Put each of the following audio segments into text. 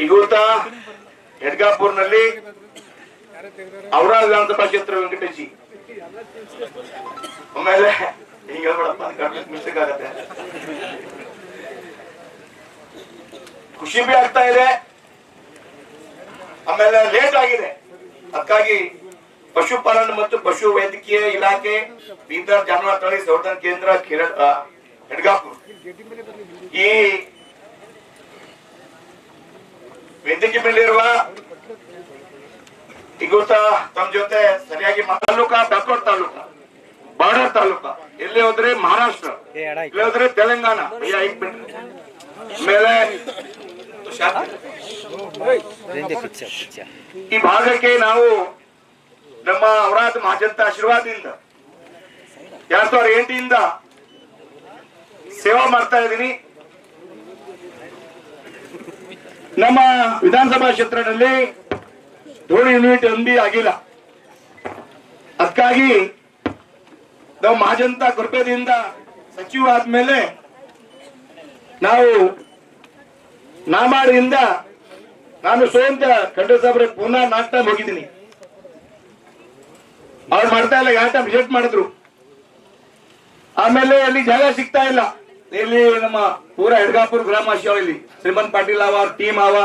ಈಗೂತ ಯಡ್ಗಾಪುರ್ನಲ್ಲಿ ಅವರ ವಿಧಾನಸಭಾ ಕ್ಷೇತ್ರ ವೆಂಕಟೇಶಿ. ಆಮೇಲೆ ಹಿಂಗ ಹೇಳ್ಬೇಡಪ್ಪ ಮಿಸ್ಟೇಕ್ ಆಗತ್ತೆ. ಖುಷಿ ಬಿ ಆಗ್ತಾ ಇದೆ. ಆಮೇಲೆ ಲೇಟ್ ಆಗಿದೆ. ಅದಕ್ಕಾಗಿ ಪಶುಪಾಲನೆ ಮತ್ತು ಪಶು ವೈದ್ಯಕೀಯ ಇಲಾಖೆ, ಬೀದರ್ ಜಾನುವಾರು ತಳಿ ಸಂವರ್ಧನ ಕೇಂದ್ರ ಕಿರ- ಯಡ್ಗಾಪುರ್ ಹೆಡ್ಗಾಪುರ್. ಈ ವೇದಿಕೆ ಮೇಲಿರುವ ಈಗ ತಮ್ಮ ಜೊತೆ ಸರಿಯಾಗಿ ತಾಲೂಕ ಬ್ಯಾಕ್ವರ್ಡ್ ತಾಲೂಕ ಬಾರ್ಡರ್ ತಾಲೂಕ ಎಲ್ಲಿ ಹೋದ್ರೆ ಮಹಾರಾಷ್ಟ್ರ ಎಲ್ಲಿ ಹೋದ್ರೆ ತೆಲಂಗಾಣ. ಆಮೇಲೆ. ಈ ಭಾಗಕ್ಕೆ ನಾವು ನಮ್ಮ ಅವರಾಧ ಮಹಾಜನತ ಆಶೀರ್ವಾದದಿಂದ ಎರಡ್ ಸಾವಿರದ ಎಂಟಿಂದ ಸೇವಾ ಮಾಡ್ತಾ ಇದ್ದೀನಿ ನಮ್ಮ ವಿಧಾನಸಭಾ ಕ್ಷೇತ್ರದಲ್ಲಿ ಧೋನಿ ಯೂನಿಟ್ ಅಂಬಿ ಆಗಿಲ್ಲ. ಅದಕ್ಕಾಗಿ ನಾವು ಮಹಾಜನತಾ ಕೃಪೆಯಿಂದ ಸಚಿವ ಆದ್ಮೇಲೆ ನಾವು ನಾಮಾಡಿಯಿಂದ ನಾನು ಸ್ವಯಂತ ಖಂಡ ಸಾಹೇಬ್ರೆ ಪುನಃ ನಾಲ್ಕು ಟೈಮ್ ಹೋಗಿದ್ದೀನಿ. ಅವ್ರು ಮಾಡ್ತಾ ಇಲ್ಲ ಯಾವ ಟೈಮ್ ಮಾಡಿದ್ರು. ಆಮೇಲೆ ಅಲ್ಲಿ ಜಾಗ ಸಿಗ್ತಾ ಇಲ್ಲ. ಇಲ್ಲಿ ನಮ್ಮ ಪೂರ ಹೆಡ್ಗಾಪುರ ಗ್ರಾಮ ಇಲ್ಲಿ. ಶ್ರೀಮಂತ್ ಪಾಟೀಲ್ ಅವ, ಟೀಮ್ ಅವ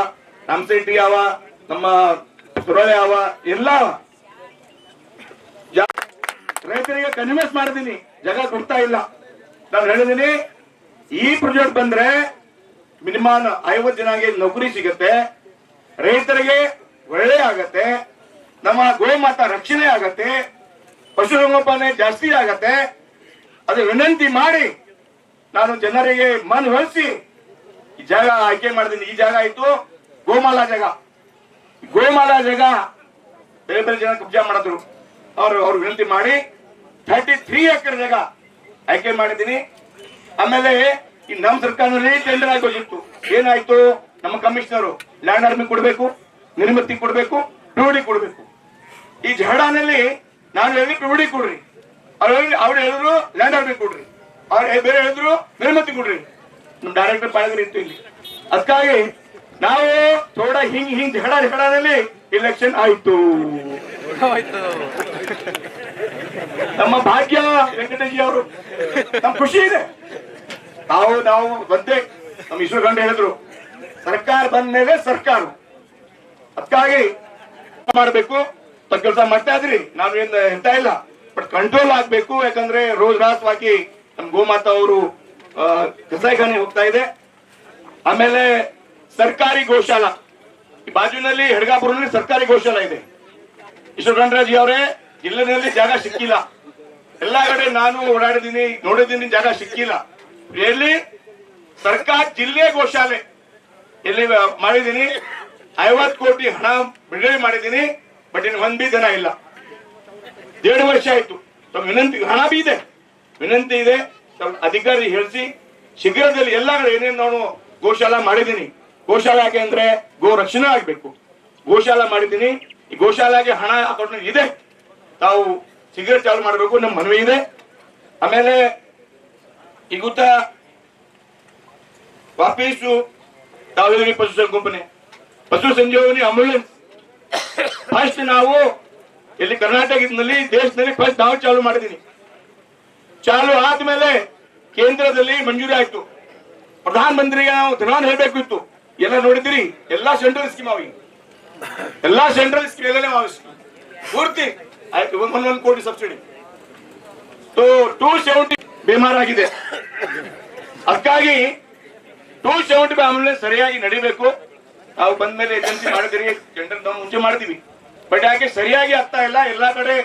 ರಾಮಶೆಟ್ಟಿ ಅವ, ನಮ್ಮ ಸುರಳೆ ಅವ, ಎಲ್ಲ ರೈತರಿಗೆ ಕನ್ವಿನ್ಸ್ ಮಾಡಿದೀನಿ. ಜಗ ಕೊಡ್ತಾ ಇಲ್ಲ. ನಾನು ಹೇಳಿದೀನಿ, ಈ ಪ್ರಾಜೆಕ್ಟ್ ಬಂದ್ರೆ ಮಿನಿಮಮ್ ಐವತ್ತು ಜನಗೆ ನೌಕರಿ ಸಿಗತ್ತೆ. ರೈತರಿಗೆ ಒಳ್ಳೆ ಆಗತ್ತೆ. ನಮ್ಮ ಗೋಮಾತಾ ರಕ್ಷಣೆ ಆಗತ್ತೆ. ಪಶುಸಂಗೋಪನೆ ಜಾಸ್ತಿ ಆಗತ್ತೆ. ಅದು ವಿನಂತಿ ಮಾಡಿ ನಾನು ಜನರಿಗೆ ಮನವೊಲಿಸಿ ಈ ಜಾಗ ಆಯ್ಕೆ ಮಾಡಿದ್ದೀನಿ. ಈ ಜಾಗ ಆಯ್ತು ಗೋಮಾಲಾ ಜಾಗ. ಗೋಮಾಲಾ ಜಾಗ ಬೇರೆ ಬೇರೆ ಜನ ಕಬ್ಜಾ ಮಾಡಿದ್ರು. ಅವರು ಅವ್ರು ವಿನಂತಿ ಮಾಡಿ ಥರ್ಟಿ ತ್ರೀ ಎಕರೆ ಜಾಗ ಆಯ್ಕೆ ಮಾಡಿದ್ದೀನಿ. ಆಮೇಲೆ ಈ ನಮ್ಮ ಸರ್ಕಾರದಲ್ಲಿ ಟೆಂಡರ್ ಆಗೋಗಿತ್ತು. ಏನಾಯ್ತು? ನಮ್ಮ ಕಮಿಷನರು ಲ್ಯಾಂಡ್ ಆರ್ಮಿ ಕೊಡಬೇಕು, ನಿರ್ಮಿತಿ ಕೊಡಬೇಕು ಪಿಡಿ ಕೊಡಬೇಕು. ಈ ಜಹಡಾನಲ್ಲಿ ನಾನು ಹೇಳಿ ಪಿಡಿ ಕೊಡ್ರಿ. ಅವ್ರು ಅವ್ರು ಹೇಳಿದ್ರು ಲ್ಯಾಂಡ್ ಆರ್ಮಿ ಕೊಡ್ರಿ. ಬೇರೆ ಹೇಳಿದ್ರು ನಿರ್ಮತಿ ಕೊಡ್ರಿ. ನಮ್ ಡೈರೆಕ್ಟರ್ ಪಾಳಗರ್ ಇತ್ತು ಇಲ್ಲಿ. ಅದಕ್ಕಾಗಿ ನಾವು ತೋಡ ಹಿಂಗ್ ಹಿಂಗ್ ಹೇಳ ಜಹಡಾನಲ್ಲಿ ಇಲೆಕ್ಷನ್ ಆಯ್ತು. ನಮ್ಮ ಭಾಗ್ಯ ವೆಂಕಟೇಶಿ ಅವರು. ನಮ್ ಖುಷಿ ಇದೆ. ನಾವು ನಾವು ಬಂದೆ ನಮ್ಮ ಈಶ್ವರ ಗಂಡ ಹೇಳಿದ್ರು ಸರ್ಕಾರ ಬಂದ ಮೇಲೆ ಸರ್ಕಾರ. ಅದಕ್ಕಾಗಿ ಮಾಡಬೇಕು ಕೆಲಸ ಮಾಡ್ತಾ ಇದ್ರಿ. ನಾನು ಏನ್ ಹೇಳ್ತಾ ಇಲ್ಲ. ಬಟ್ ಕಂಟ್ರೋಲ್ ಆಗ್ಬೇಕು ಯಾಕಂದ್ರೆ ರೋಜ್ ರಾತ್ವಾಗಿ ನಮ್ ಗೋಮಾತಾ ಅವರು ಕಸಾಯಿಖಾನೆ ಹೋಗ್ತಾ ಇದೆ. ಆಮೇಲೆ ಸರ್ಕಾರಿ ಗೋಶಾಲಾ. ಈ ಬಾಜುನಲ್ಲಿ ಹೆಡ್ಗಾಪುರದಲ್ಲಿ ಸರ್ಕಾರಿ ಗೋಶಾಲಾ ಇದೆ. ಈಶ್ವರ ಅವರೇ, ಜಿಲ್ಲೆನಲ್ಲಿ ಜಾಗ ಸಿಕ್ಕಿಲ್ಲ. ಎಲ್ಲಾ ಕಡೆ ನಾನು ಓಡಾಡಿದ್ದೀನಿ ನೋಡಿದೀನಿ ಜಾಗ ಸಿಕ್ಕಿಲ್ಲ. ಎಲ್ಲಿ? ಸರ್ಕಾರ ಜಿಲ್ಲೆ ಗೋಶಾಲೆ. ಎಲ್ಲಿ ಮಾಡಿದೀನಿ ಐವತ್ತು ಕೋಟಿ ಹಣ ಬಿಡುಗಡೆ ಮಾಡಿದೀನಿ ಬಟ್ ಇನ್ನು ಒಂದ್ ಬಿ ಇಲ್ಲ. ದೇಡ್ ವರ್ಷ ಆಯ್ತು. ವಿನಂತಿ ಹಣ ಬಿ ಇದೆ. ವಿನಂತಿ ಇದೆ. ಅಧಿಕಾರಿ ಹೇಳಿಸಿ, ಶೀಘ್ರದಲ್ಲಿ ಎಲ್ಲ ಕಡೆ ಏನೇನು ನಾನು ಗೋಶಾಲಾ ಮಾಡಿದ್ದೀನಿ. ಗೋಶಾಲಾ ಯಾಕೆ ಅಂದ್ರೆ ಗೋ ರಕ್ಷಣೆ ಆಗ್ಬೇಕು. ಗೋಶಾಲಾ ಮಾಡಿದ್ದೀನಿ. ಈ ಗೋಶಾಲಾಗೆ ಹಣ ಅಕೌಂಟ್ ಇದೆ. ತಾವು ಶೀಘ್ರ ಚಾಲು ಮಾಡಬೇಕು, ನಮ್ಮ ಮನವಿ ಇದೆ. ಆಮೇಲೆ ಈ ಗೊತ್ತಾ ವಾಪೀಸು ತಾವು ಪಶು ಸಂಗೋಪನೆ ಪಶು ಸಂಜೀವನಿ ಆಂಬುಲೆನ್ಸ್ ಫಸ್ಟ್ ನಾವು ಇಲ್ಲಿ ಕರ್ನಾಟಕದಲ್ಲಿ ದೇಶದಲ್ಲಿ ಫಸ್ಟ್ ನಾವು ಚಾಲು ಮಾಡಿದೀನಿ ಚಾಲು ಆದ್ಮೇಲೆ ಕೇಂದ್ರದಲ್ಲಿ ಮಂಜೂರಿ ಆಯ್ತು. ಪ್ರಧಾನ ಮಂತ್ರಿಗೆ ನಾವು ಹೇಳಬೇಕು ಹೇಳ್ಬೇಕಿತ್ತು ಎಲ್ಲ ನೋಡಿದ್ರಿ ಎಲ್ಲಾ ಸೆಂಟ್ರಲ್ ಸ್ಕೀಮ್ ಅವಿ ಎಲ್ಲಾ ಸೆಂಟ್ರಲ್ ಸ್ಕೀಮ್ ಎಲ್ಲ ಪೂರ್ತಿ ಆಯ್ತು ಒಂದೊಂದು ಕೋಟಿ ಸಬ್ಸಿಡಿ. ಟೂ ಸೆವೆಂಟಿ ಆಗಿದೆ. ಅದಕ್ಕಾಗಿ ಟೂ ಸೆವೆಂಟಿ ಆಂಬುಲೆನ್ಸ್ ಸರಿಯಾಗಿ ನಡಿಬೇಕು. ನಾವು ಬಂದ್ಮೇಲೆ ಏಜೆನ್ಸಿ ಮಾಡಿದ್ರಿ ಟೆಂಡರ್ ನಾವು ಮುಂಚೆ ಮಾಡ್ತೀವಿ. ಬಟ್ ಯಾಕೆ ಸರಿಯಾಗಿ ಆಗ್ತಾ ಇಲ್ಲ? ಎಲ್ಲಾ ಕಡೆ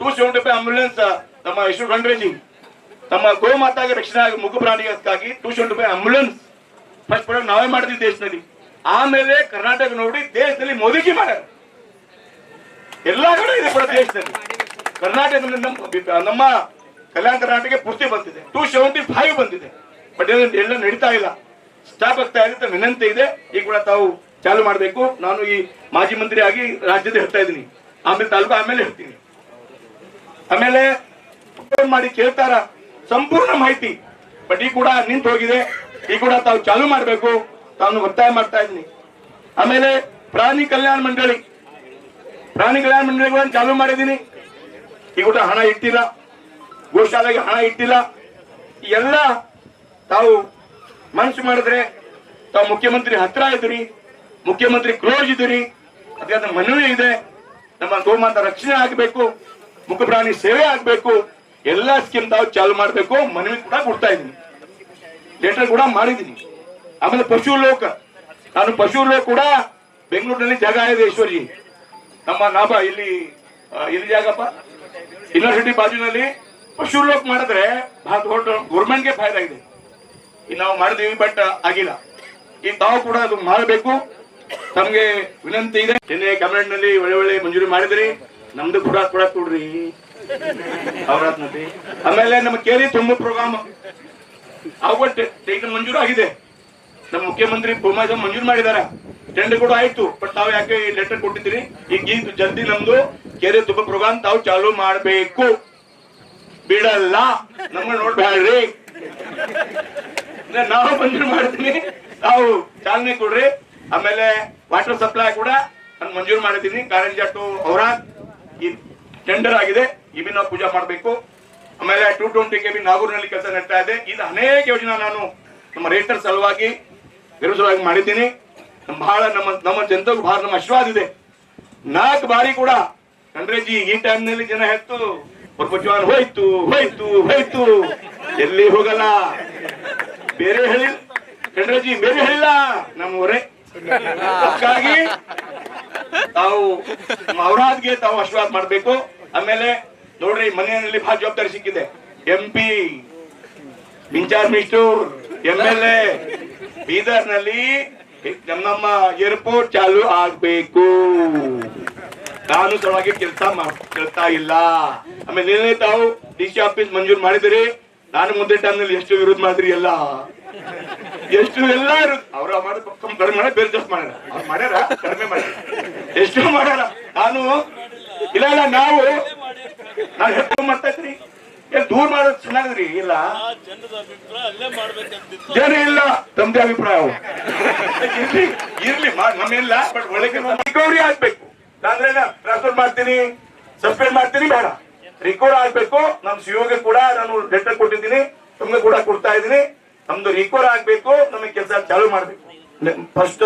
ಟೂ ಸೆವೆಂಟಿ ಆಂಬುಲೆನ್ಸ್ ನಮ್ಮ ಯಶು ಖಂಡ್ರೇಜಿ ನಮ್ಮ ಗೋಮಾತಾಗೆ ರಕ್ಷಣೆ ಆಗಿ ಮುಗು ಪ್ರಾಣಿಗಾಗಿ two seventy five ambulance first product ನಾವೇ ಮಾಡಿದ್ವಿ ದೇಶದಲ್ಲಿ. ಆಮೇಲೆ ಕರ್ನಾಟಕ ನೋಡಿ ದೇಶದಲ್ಲಿ ಮೋದಿಜಿ ಮಾಡ್ಯಾರ. ಎಲ್ಲಾ ಕಡೆ ಇದೆ ಕೂಡ ದೇಶದಲ್ಲಿ. ಕರ್ನಾಟಕದಲ್ಲಿ ನಮ್ಮ ನಮ್ಮ ಕಲ್ಯಾಣ ಕರ್ನಾಟಕ ಪೂರ್ತಿ ಬಂದಿದೆ. ಟೂ ಸೆವೆಂಟಿ ಫೈವ್ ಬಂದಿದೆ ಬಟ್ ಎಲ್ಲ ನಡೀತಾ ಇಲ್ಲ. ಸ್ಟಾಪ್ ಆಗ್ತಾ ಇದೆ ವಿನಂತಿ ಇದೆ. ಈಗ ಕೂಡ ತಾವು ಚಾಲು ಮಾಡಬೇಕು. ನಾನು ಈ ಮಾಜಿ ಮಂತ್ರಿ ಆಗಿ ರಾಜ್ಯದ ಹೇಳ್ತಾ ಇದ್ದೀನಿ. ಆಮೇಲೆ ತಾಲೂಕು ಆಮೇಲೆ ಹೇಳ್ತೀನಿ. ಆಮೇಲೆ ಮಾಡಿ ಕೇಳ್ತಾರ? ಸಂಪೂರ್ಣ ಮಾಹಿತಿ. ಬಟ್ ಈ ಕೂಡ ನಿಂತು ಹೋಗಿದೆ. ಈ ಕೂಡ ತಾವು ಚಾಲು ಮಾಡಬೇಕು. ತಾನು ಒತ್ತಾಯ ಮಾಡ್ತಾ ಇದ್ದೀನಿ. ಆಮೇಲೆ ಪ್ರಾಣಿ ಕಲ್ಯಾಣ ಮಂಡಳಿ. ಪ್ರಾಣಿ ಕಲ್ಯಾಣ ಮಂಡಳಿಗಳನ್ನು ಚಾಲು ಮಾಡಿದ್ದೀನಿ. ಈ ಕೂಡ ಹಣ ಇಟ್ಟಿಲ್ಲ. ಗೋಶಾಲೆಗೆ ಹಣ ಇಟ್ಟಿಲ್ಲ. ಎಲ್ಲ ತಾವು ಮನಸ್ಸು ಮಾಡಿದ್ರೆ ತಾವು ಮುಖ್ಯಮಂತ್ರಿ ಹತ್ರ ಇದ್ರಿ ಮುಖ್ಯಮಂತ್ರಿ ಕ್ಲೋಸ್ ಇದ್ದೀರಿ ಅದಕ್ಕೆ ಮನವಿ ಇದೆ. ನಮ್ಮ ಗೋಮಾತ ರಕ್ಷಣೆ ಆಗಬೇಕು ಮುಖ ಪ್ರಾಣಿ ಸೇವೆ ಆಗಬೇಕು. ಎಲ್ಲಾ ಸ್ಕೀಮ್ ತಾವು ಚಾಲು ಮಾಡಬೇಕು, ಮನವಿ ಕೂಡ ಕೊಡ್ತಾ ಇದ್ದೀನಿ. ಲೆಟರ್ ಕೂಡ ಮಾಡಿದ್ದೀನಿ. ಆಮೇಲೆ ಪಶು ಲೋಕ. ನಾನು ಪಶು ಲೋಕ ಕೂಡ ಬೆಂಗಳೂರಿನಲ್ಲಿ ಜಾಗ ಇದೆ ಈಶ್ವರ್ಜಿ ನಮ್ಮ ನಾಭ ಇಲ್ಲಿ ಇಲ್ಲಿ ಜಾಗಪ್ಪ. ಯೂನಿವರ್ಸಿಟಿ ಬಾಜುನಲ್ಲಿ ಪಶು ಲೋಕ ಮಾಡಿದ್ರೆ ಬಹಳ ಗೌರ್ಮೆಂಟ್ಗೆ ಫಾಯ್ದಾ ಇದೆ ಈಗ ನಾವು ಮಾಡಿದೀವಿ ಬಟ್ ಆಗಿಲ್ಲ. ಈ ತಾವು ಕೂಡ ಅದು ಮಾಡಬೇಕು. ತಮಗೆ ವಿನಂತಿ ಇದೆ. ನಿನ್ನೆ ಕ್ಯಾಬಿನೆಟ್ನಲ್ಲಿ ಒಳ್ಳೆ ಒಳ್ಳೆ ಮಂಜೂರಿ ಮಾಡಿದ್ರಿ. ನಮ್ದು ಕೂಡ ಕೂಡ ಕೊಡ್ರಿ. ಅವರಾತ್ನಲ್ಲಿ ಆಮೇಲೆ ನಮ್ಮ ಕೇರಿ ತುಂಬ ಪ್ರೋಗ್ರಾಮ್. ಆಗುವಂತೆ ಈಗ ಮಂಜೂರು ಆಗಿದೆ. ನಮ್ಮ ಮುಖ್ಯಮಂತ್ರಿ ಬೊಮ್ಮಾಯಿ ಮಂಜೂರು ಮಾಡಿದ್ದಾರೆ. ಟೆಂಡರ್ ಕೂಡ ಆಯ್ತು. ಬಟ್ ತಾವು ಯಾಕೆ ಲೆಟರ್ ಕೊಟ್ಟಿದ್ದೀರಿ? ಈಗ ಇದು ಜಲ್ದಿ ನಮ್ದು. ಕೆರೆ ತುಂಬ ಪ್ರೋಗ್ರಾಮ್ ತಾವು ಚಾಲು ಮಾಡಬೇಕು. ಬಿಡಲ್ಲ. ನಮ್ಮ ನೋಡ್ಬೇಡ್ರಿ. ನಾವು ಮಂಜೂರು ಮಾಡ್ತೀನಿ. ತಾವು ಚಾಲನೆ ಕೊಡ್ರಿ. ಆಮೇಲೆ ವಾಟರ್ ಸಪ್ಲೈ ಕೂಡ ನಾನು ಮಂಜೂರು ಮಾಡಿದ್ದೀನಿ. ಕಾರಂಜಾಟು ಅವರ ಈ ಟೆಂಡರ್ ಆಗಿದೆ ಇವಿ ನಾವು ಪೂಜಾ ಮಾಡಬೇಕು. ಆಮೇಲೆ ಟೂ ಟ್ವೆಂಟಿ ಕೆ ಬಿ ನಾಗೂರಿನಲ್ಲಿ ಕೆಲಸ ನಡೀತಾ ಇದೆ. ಇದು ಅನೇಕ ಯೋಜನೆ ನಾನು ನಮ್ಮ ರೈತರ ಸಲುವಾಗಿ ವಿರೋಧವಾಗಿ ಮಾಡಿದ್ದೀನಿ. ಬಹಳ ನಮ್ಮ ನಮ್ಮ ಜನತೆಗೂ ಬಹಳ ನಮ್ಮ ಆಶೀರ್ವಾದ ಇದೆ. ನಾಲ್ಕು ಬಾರಿ ಕೂಡ ಕಂಡ್ರೆಜಿ ಈ ಟೈಮ್ನಲ್ಲಿ ಜನ ಹೆತ್ತು ಪ್ರಪಂಚವಾನ್ ಹೋಯ್ತು ಹೋಯ್ತು ಹೋಯ್ತು. ಎಲ್ಲಿ ಹೋಗಲ್ಲ? ಬೇರೆ ಹೇಳಿ ಕಂಡ್ರೆಜಿ ಬೇರೆ ಹೇಳಿಲ್ಲ ನಮ್ಮ ಊರೇ ಅದಕ್ಕಾಗಿ ತಾವು ಅವರಾದ್ಗೆ ತಾವು ಆಶೀರ್ವಾದ ಮಾಡಬೇಕು. ಆಮೇಲೆ ನೋಡ್ರಿ, ಮನೆಯಲ್ಲಿ ಬಹಳ ಜವಾಬ್ದಾರಿ ಸಿಕ್ಕಿದೆ. M P in-charge minister M L A ಬೀದರ್ನಲ್ಲಿ ನಮ್ಮ ಏರ್ಪೋರ್ಟ್ ಚಾಲು ಆಗ್ಬೇಕು. ನಾನು ಸಲುವಾಗಿ ಕೆಲಸ ಮಾಡ್ತಾ ಇಲ್ಲ. ಆಮೇಲೆ ನಿನ್ನೆ ತಾವು ಡಿ ಸಿ ಆಫೀಸ್ ಮಂಜೂರು ಮಾಡಿದಿರಿ. ನಾನು ಮುಂದೆ ಟೈಮ್ನಲ್ಲಿ ಎಷ್ಟು ವಿರೋಧ ಮಾಡಿದ್ರಿ ಎಲ್ಲ? ಎಷ್ಟು ಎಲ್ಲ ಅವ್ರ ಕಡಿಮೆ ಮಾಡ, ಬೇರೆ ಜಾಸ್ತಿ ಮಾಡ್ಯಾರ. ಮಾಡ್ಯಾರ, ಕಡಿಮೆ ಮಾಡ್ಯಾರ. ಎಷ್ಟು ಮಾಡ್ಯಾರ? ನಾನು ಇಲ್ಲ ಇಲ್ಲ ನಾವು ನಾವು ಹೆಚ್ಚು ಮಾಡ್ತೈತ್ರಿ ದೂರ ಮಾಡೋದು ಚೆನ್ನಾಗ್ರಿ ಇಲ್ಲ. ಜನ ಇಲ್ಲ. ತಮ್ದೇ ಅಭಿಪ್ರಾಯ. ಇರ್ಲಿ ಇರ್ಲಿ ನಮ್ಮಿಲ್ಲ ನಮ್ಮೆಲ್ಲ ಬಟ್ ಒಳಗೆ ರಿಕವರಿ ಆಗ್ಬೇಕು. ಅಂದ್ರೆ ಟ್ರಾನ್ಸ್ಫರ್ ಮಾಡ್ತೀನಿ ಸಸ್ಪೆಂಡ್ ಮಾಡ್ತೀನಿ ಬೇಡ. ರಿಕವರ್ ಆಗ್ಬೇಕು. ನಮ್ ಸಿಒಗೆ ಕೂಡ ನಾನು ಲೆಟರ್ ಕೊಟ್ಟಿದ್ದೀನಿ. ತಮ್ಗೆ ಕೂಡ ಕೊಡ್ತಾ ಇದ್ದೀನಿ. ನಮ್ದು ರಿಕವರ್ ಆಗ್ಬೇಕು. ನಮಗೆ ಕೆಲಸ ಚಾಲೂ ಮಾಡ್ಬೇಕು. ಫಸ್ಟ್